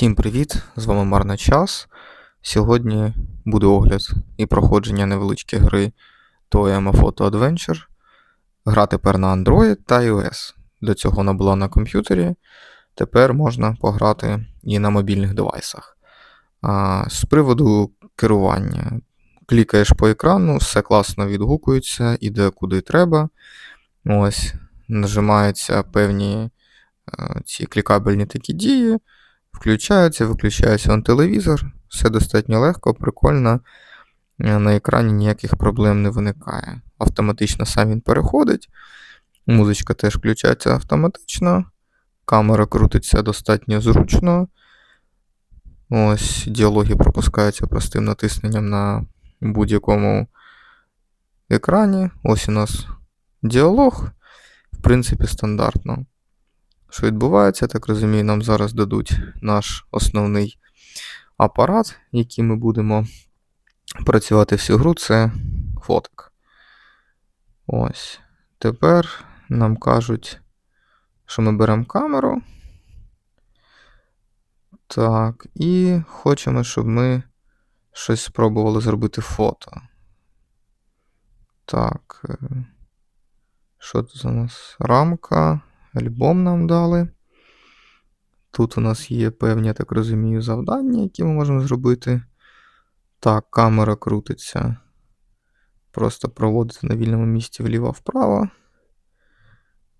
Всім привіт! З вами Марна Час. Сьогодні буде огляд і проходження невеличкої гри Toyama Photo Adventure. Гра тепер на Android та iOS. До цього вона була на комп'ютері. Тепер можна пограти і на мобільних девайсах. А, З приводу керування. Клікаєш по екрану, все класно відгукується, іде куди треба. Ось, нажимаються певні е, ці клікабельні такі дії. Включається, виключається он телевізор, все достатньо легко, прикольно. Е, На екрані ніяких проблем не виникає. Автоматично сам він переходить. Музичка теж включається автоматично. Камера крутиться достатньо зручно. Ось діалоги пропускаються простим натисненням на будь-якому екрані. Ось у нас діалог, в принципі, стандартно. Що відбувається, так розумію, нам зараз дадуть наш основний апарат, яким ми будемо працювати всю гру, це фотик. Ось. Тепер нам кажуть, що ми беремо камеру. Так, і хочемо, щоб ми щось спробували зробити фото. Так. е, Що тут у нас? Рамка. Альбом нам дали. Тут у нас є певні, я так розумію, завдання, які ми можемо зробити. Так, камера крутиться. Просто проводити на вільному місці вліво-вправо.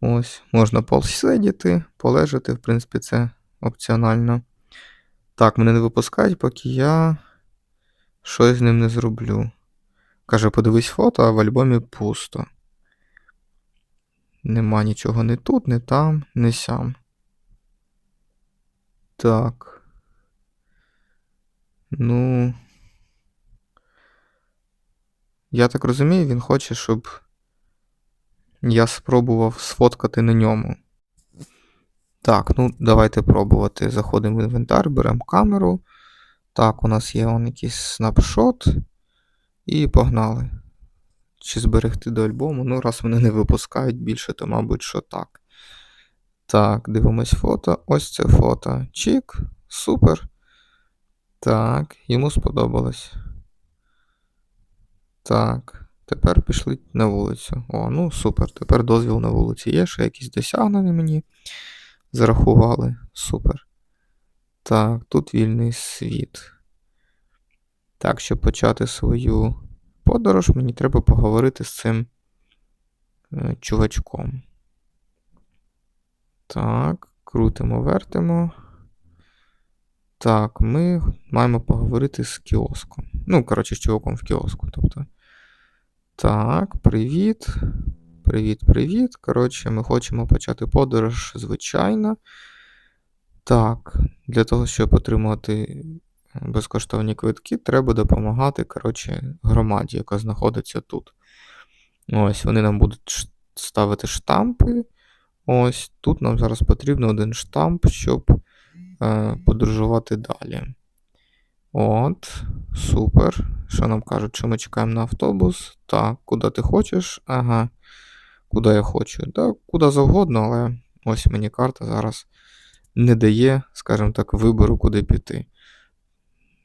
Ось, можна посидіти, полежати, в принципі, це опціонально. Так, мене не випускають, поки я щось з ним не зроблю. Каже, подивись фото, а в альбомі пусто. Нема нічого не тут, не там, не сям. Так. Ну. Я так розумію, він хоче, щоб я спробував сфоткати на ньому. Так, ну давайте пробувати. Заходимо в інвентар, беремо камеру. Так, у нас є он якийсь снапшот. І погнали. Чи зберегти до альбому? Ну, раз мене не випускають більше, то, мабуть, що так. Так, дивимось фото. Ось це фото. Чік. Супер. Так, йому сподобалось. Так, тепер пішли на вулицю. О, ну супер. Тепер дозвіл на вулиці є, ще якісь досягнення мені зарахували. Супер. Так, тут вільний світ. Так, щоб почати свою подорож, мені треба поговорити з цим е, чувачком. Так, крутимо, вертимо. Так, ми маємо поговорити з кіоском. Ну, коротше, з чуваком в кіоску. Тобто. Так, привіт. Привіт, привіт. Коротше, ми хочемо почати подорож, звичайно. Так, для того, щоб отримати безкоштовні квитки, треба допомагати, коротше, громаді, яка знаходиться тут. Ось, вони нам будуть ставити штампи. Ось тут нам зараз потрібно один штамп, щоб е, подорожувати далі. От, супер. Що нам кажуть, що ми чекаємо на автобус? Так, куди ти хочеш? Ага. Куди я хочу? Так, куди завгодно, але ось мені карта зараз не дає, скажімо так, вибору, куди піти.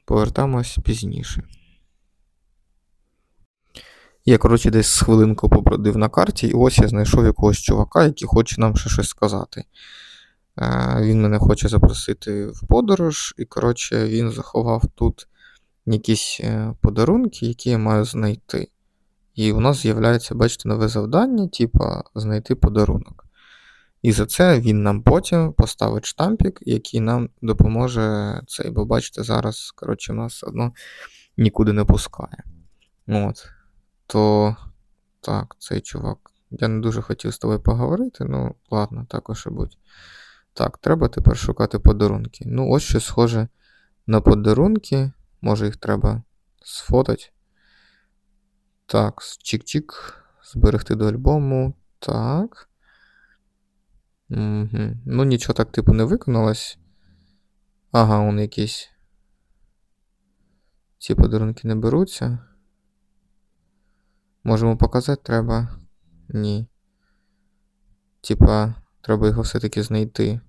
Повертаємось пізніше. Я, коротше, десь з хвилинку побродив на карті, і ось я знайшов якогось чувака, який хоче нам ще щось сказати. Е, Він мене хоче запросити в подорож, і, коротше, він заховав тут якісь е, подарунки, які я маю знайти. І у нас з'являється, бачите, нове завдання, типа знайти подарунок. І за це він нам потім поставить штампік, який нам допоможе цей, бо бачите, зараз, коротше, нас одно нікуди не пускає. От. То так, цей чувак. Я не дуже хотів з тобою поговорити, ну ладно, також і будь. Так, треба тепер шукати подарунки. Ну, ось щось схоже на подарунки. Може їх треба сфотати. Так, чик-чик. Зберегти до альбому. Так. Угу. Ну, нічого так, типу, не виконалось. Ага, он якісь. Ці подарунки не беруться. Можемо показати треба. Ні. Типа, треба його все-таки знайти.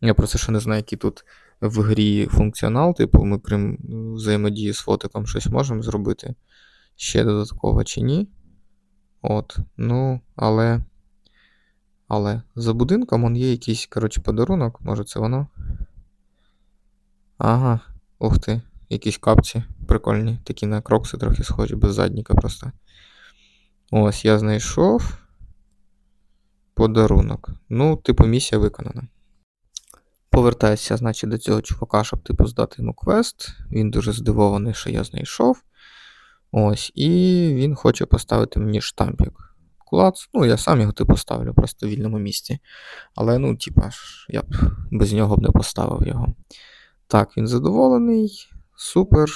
Я просто ще не знаю, які тут в грі функціонал, типу, ми крім взаємодії з фотиком щось можемо зробити ще додатково чи ні. От, ну, але. Але за будинком он є якийсь, коротше, подарунок, може це воно. Ага, ух ти, якісь капці прикольні, такі на крокси трохи схожі, без задніка просто. Ось, я знайшов подарунок. Ну, типу, місія виконана. Повертаюся, значить, до цього чувака, щоб типу здати йому квест. Він дуже здивований, що я знайшов. Ось, і він хоче поставити мені штампик. Клац. Ну, я сам його типу ставлю просто в вільному місці. Але, ну, типа, я б без нього б не поставив його. Так, він задоволений. Супер.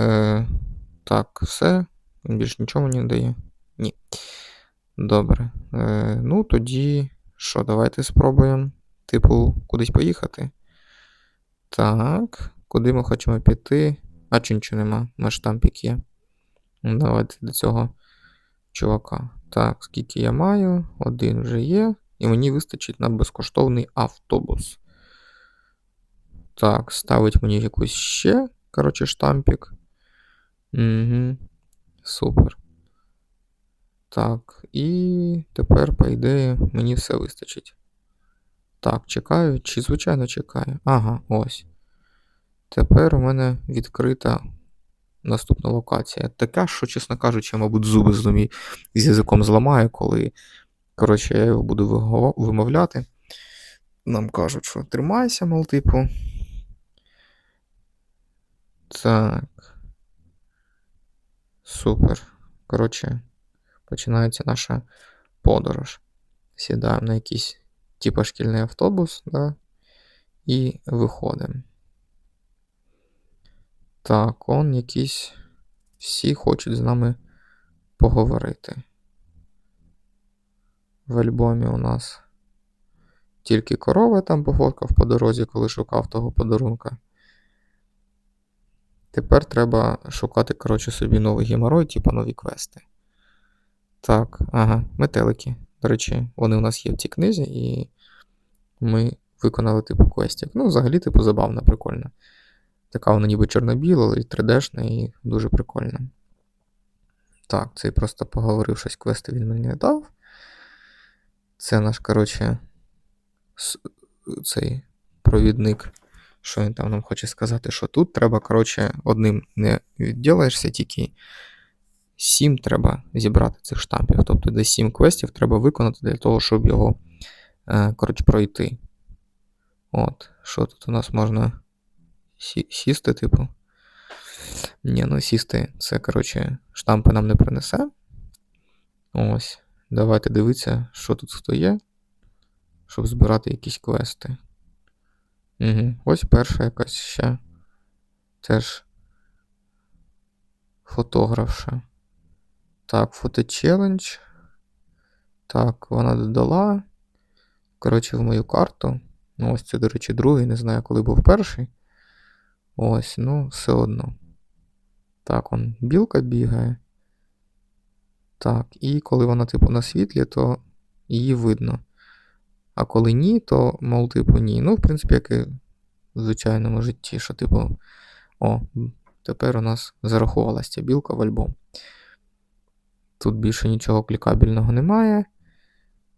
Е, Так, все. Він більш нічого не дає. Ні. Добре. Е, Ну, тоді що, давайте спробуємо, типу, кудись поїхати. Так, куди ми хочемо піти? А чи нічого нема, наш штампік є. Давайте до цього чувака. Так, скільки я маю? Один вже є. І мені вистачить на безкоштовний автобус. Так, ставить мені якусь ще, коротше, штампік. Угу. Супер. Так, і тепер, по ідеї, мені все вистачить. Так, чекаю, чи звичайно чекаю. Ага, ось. Тепер у мене відкрита наступна локація. Така, що, чесно кажучи, я, мабуть, зуби зломі з язиком зламаю, коли, коротше, я його буду вимовляти. Нам кажуть, що тримайся, мол, типу. Так. Супер. Коротше, починається наша подорож. Сідаємо на якийсь типу шкільний автобус, да, і виходимо. Так, он якісь. Всі хочуть з нами поговорити. В альбомі у нас тільки корови там пофоткав по дорозі, коли шукав того подарунка. Тепер треба шукати, коротше, собі новий геморой, типу нові квести. Так, ага, метелики. До речі, вони у нас є в цій книзі, і ми виконали типу квестів. Ну, взагалі, типу, забавно, прикольно. Така вона ніби чорно-біла, але 3D-шна і дуже прикольна. Так, цей просто поговорив щось квести він мені не дав. Це наш, коротше, цей провідник. Що він там нам хоче сказати, що тут треба, коротше, одним не відділаєшся, тільки 7 треба зібрати цих штампів. Тобто десь 7 квестів треба виконати для того, щоб його, е, коротше, пройти. От, що тут у нас можна сі- сісти, типу. Ні, ну сісти, це, коротше, штампи нам не принесе. Ось. Давайте дивитися, що тут хто є, щоб збирати якісь квести. Угу. Ось перша якась ще. Теж фотографша. Так, фоточелендж. Так, вона додала. Коротше, в мою карту. Ну, ось це, до речі, другий, не знаю, коли був перший. Ось, ну, все одно. Так, он білка бігає. Так, і коли вона, типу, на світлі, то її видно. А коли ні, то, мов, типу, ні. Ну, в принципі, як і в звичайному житті, що, типу, о, тепер у нас зарахувалася ця білка в альбом. Тут більше нічого клікабельного немає.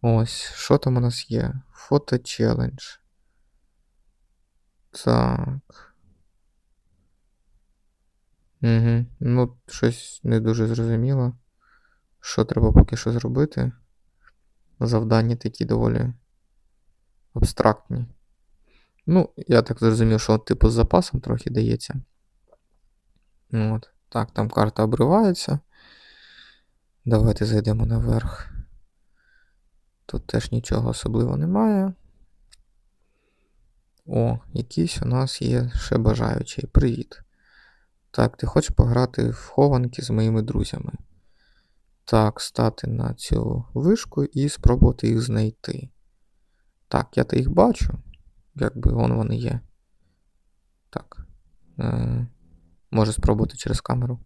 Ось, що там у нас є? Фото челендж. Так. Угу. Ну, щось не дуже зрозуміло. Що треба поки що зробити? Завдання такі доволі абстрактні. Ну, я так зрозумів, що типу з запасом трохи дається. От. Так, там карта обривається. Давайте зайдемо наверх. Тут теж нічого особливого немає. О, якийсь у нас є ще бажаючий. Привіт. Так, ти хочеш пограти в хованки з моїми друзями? Так, стати на цю вишку і спробувати їх знайти. Так, я то їх бачу. Якби вон вони є. Так. Е, Може спробувати через камеру.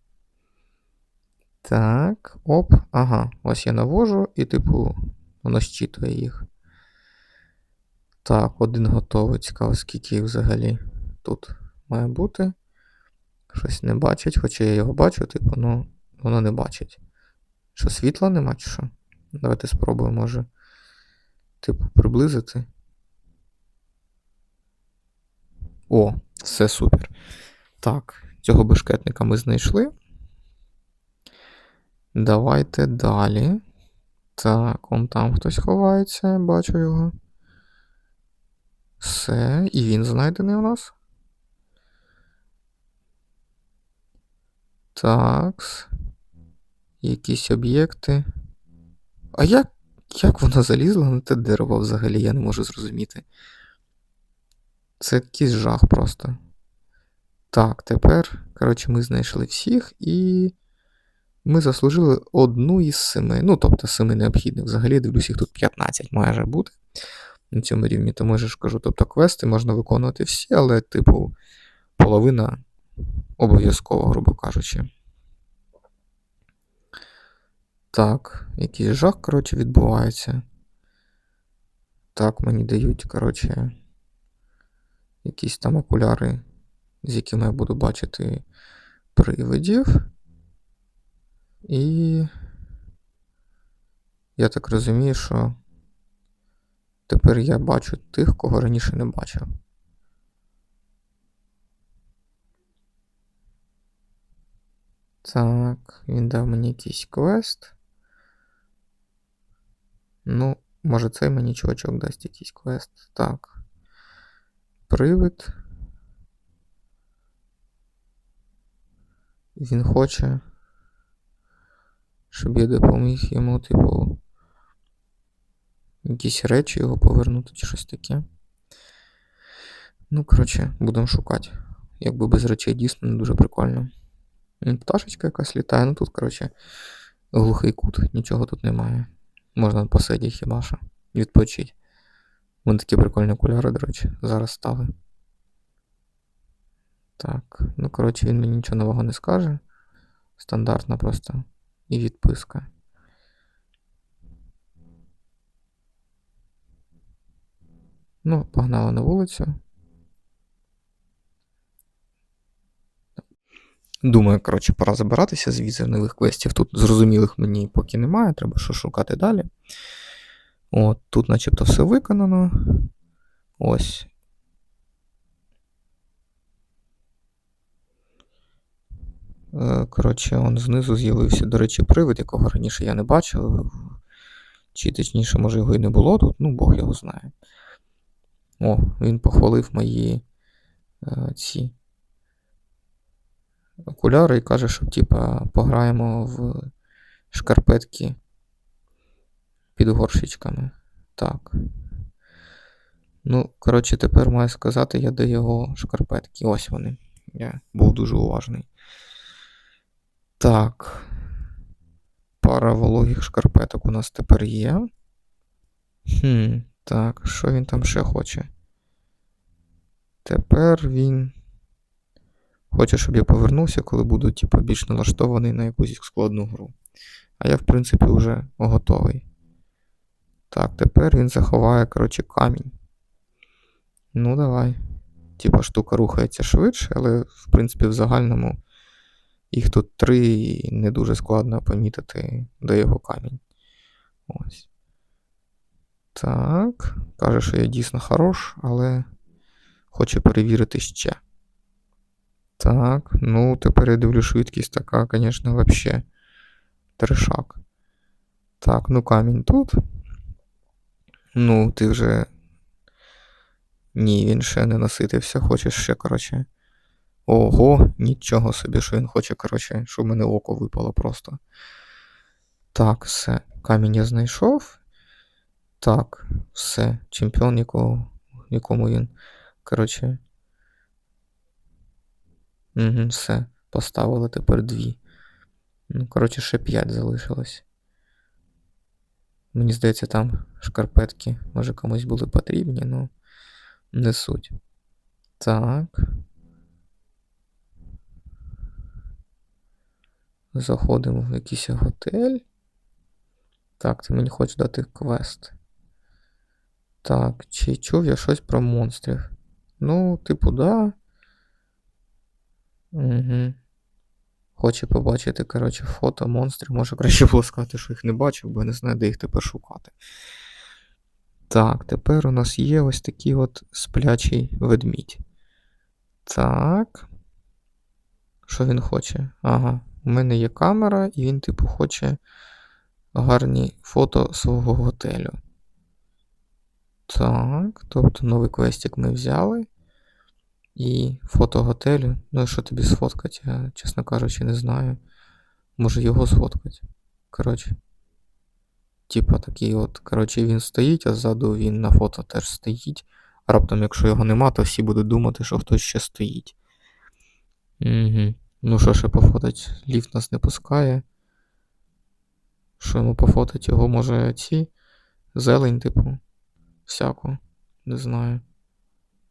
Так, оп, ага, ось я навожу і, типу, воно щитує їх. Так, один готовий. Цікаво, скільки їх взагалі тут має бути. Щось не бачить, хоча я його бачу, типу, ну, воно не бачить. Що світла нема, чи що? Давайте спробуємо, може. Типу, приблизити. О, все супер. Так, цього бешкетника ми знайшли. Давайте далі. Так, он там хтось ховається, бачу його. Все, і він знайдений у нас. Такс. Якісь об'єкти. А як як вона залізла на те дерево взагалі, я не можу зрозуміти. Це якийсь жах просто. Так, тепер, коротше, ми знайшли всіх і ми заслужили одну із семи. Ну, тобто семи необхідних. Взагалі, дивлюсь, їх тут 15 має бути на цьому рівні. Тому я ж кажу, тобто квести можна виконувати всі, але, типу, половина обов'язково, грубо кажучи. Так, якийсь жах, коротше, відбувається. Так, мені дають, коротше, якісь там окуляри, з якими я буду бачити привидів. І я так розумію, що тепер я бачу тих, кого раніше не бачив. Так, він дав мені якийсь квест. Ну, може цей мені чувачок дасть якийсь квест. Так. Привид. Він хоче, щоб я допоміг йому, типу, якісь речі його повернути чи щось таке. Ну, коротше, будемо шукати. Якби без речей дійсно не дуже прикольно. Пташечка якась літає, ну тут, коротше, глухий кут, нічого тут немає. Можна посидіти хіба що. Відпочити. Вон такі прикольні окуляри, до речі, зараз стали. Так, ну, коротше, він мені нічого нового не скаже. Стандартна просто і відписка. Ну, погнали на вулицю. Думаю, коротше, пора забиратися з нових квестів. Тут зрозумілих мені поки немає, треба що шукати далі. От, Тут начебто все виконано. Ось. Е, коротше, он знизу з'явився, до речі, привид, якого раніше я не бачив. Чи точніше, може, його і не було тут, ну, Бог його знає. О, він похвалив мої е, ці окуляри і каже, що типа пограємо в шкарпетки під горщичками. Так. Ну, коротше, тепер маю сказати я де його шкарпетки. Ось вони. Я був дуже уважний. Так. Пара вологих шкарпеток у нас тепер є. Хм, Так, що він там ще хоче? Тепер він. Хоче, щоб я повернувся, коли буду типу, більш налаштований на якусь складну гру. А я, в принципі, вже готовий. Так, тепер він заховає, коротше, камінь. Ну, давай. Типа штука рухається швидше, але, в принципі, в загальному їх тут три і не дуже складно помітити, де його камінь. Ось. Так. Каже, що я дійсно хорош, але хоче перевірити ще. Так, ну тепер я дивлю швидкість така, звісно, вообще трешак. Так, ну камінь тут. Ну, ти вже. Ні, він ще не наситився, хочеш ще, коротше. Ого, нічого собі, що він хоче, коротше, щоб мене око випало просто. Так, все. Камінь я знайшов. Так, все. Чемпіон, якого, якому він. Коротше. Угу, Все. Поставили тепер дві. Ну, коротше, ще п'ять залишилось. Мені здається, там шкарпетки, може комусь були потрібні, ну не суть. Так. Заходимо в якийсь готель. Так, ти мені хочеш дати квест. Так, чи чув я щось про монстрів? Ну, типу, да. Угу. Хоче побачити, коротше, фото монстрів. Може краще було сказати, що їх не бачив, бо я не знаю, де їх тепер шукати. Так, тепер у нас є ось такий от сплячий ведмідь. Так. Що він хоче? Ага, у мене є камера, і він, типу, хоче гарні фото свого готелю. Так, тобто новий квестик ми взяли. І фото готелю. Ну що тобі сфоткати? Я, чесно кажучи, не знаю. Може його сфоткати. Коротше. Типа такий от. Коротше, він стоїть, а ззаду він на фото теж стоїть. А раптом, якщо його нема, то всі будуть думати, що хтось ще стоїть. Угу. Ну що ще пофотать? Ліфт нас не пускає. Що йому пофотать його, може ці? Зелень, типу. Всяку. Не знаю.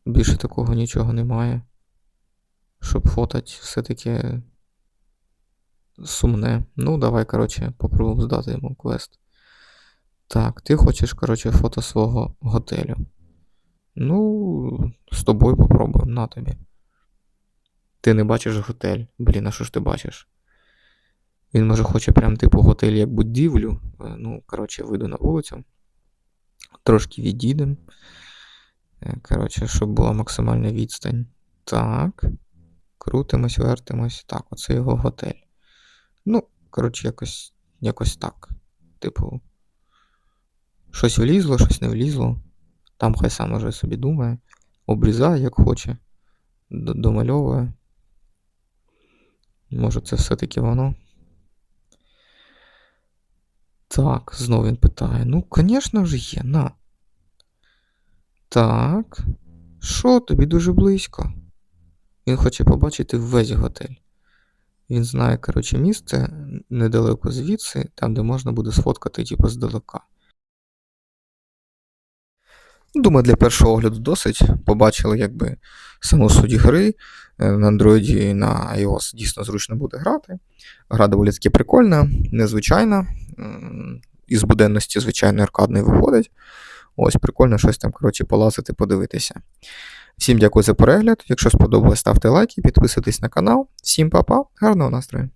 Більше такого нічого немає. Щоб фотать все-таки сумне. Ну, давай, коротше, попробуємо здати йому квест. Так, ти хочеш, коротше, фото свого готелю. Ну, з тобою попробуємо, на тобі. Ти не бачиш готель. Блін, а що ж ти бачиш? Він може хоче прям типу готель як будівлю. Е, Ну, коротше, вийду на вулицю. Трошки відійдемо. Е, Коротше, щоб була максимальна відстань. Так. Крутимось, вертимось. Так, оце його готель. Ну, коротше, якось, якось так. Типу. Щось влізло, щось не влізло. Там хай сам уже собі думає. Обрізає, як хоче. Домальовує. Може, це все-таки воно. Так, знов він питає. Ну, звісно ж є, на. Так. Що тобі дуже близько? Він хоче побачити весь готель. Він знає, коротше, місце недалеко звідси, там, де можна буде сфоткати, типу, здалека. Думаю, для першого огляду досить. Побачили, якби саму суть гри. Е, На Android і на iOS дійсно зручно буде грати. Гра доволі таки прикольна, незвичайна. Із буденності звичайної аркадної виходить. Ось, прикольно щось там, коротше, полазити, подивитися. Всім дякую за перегляд. Якщо сподобалось, ставте лайки, підписуйтесь на канал. Всім па-па, гарного настрою!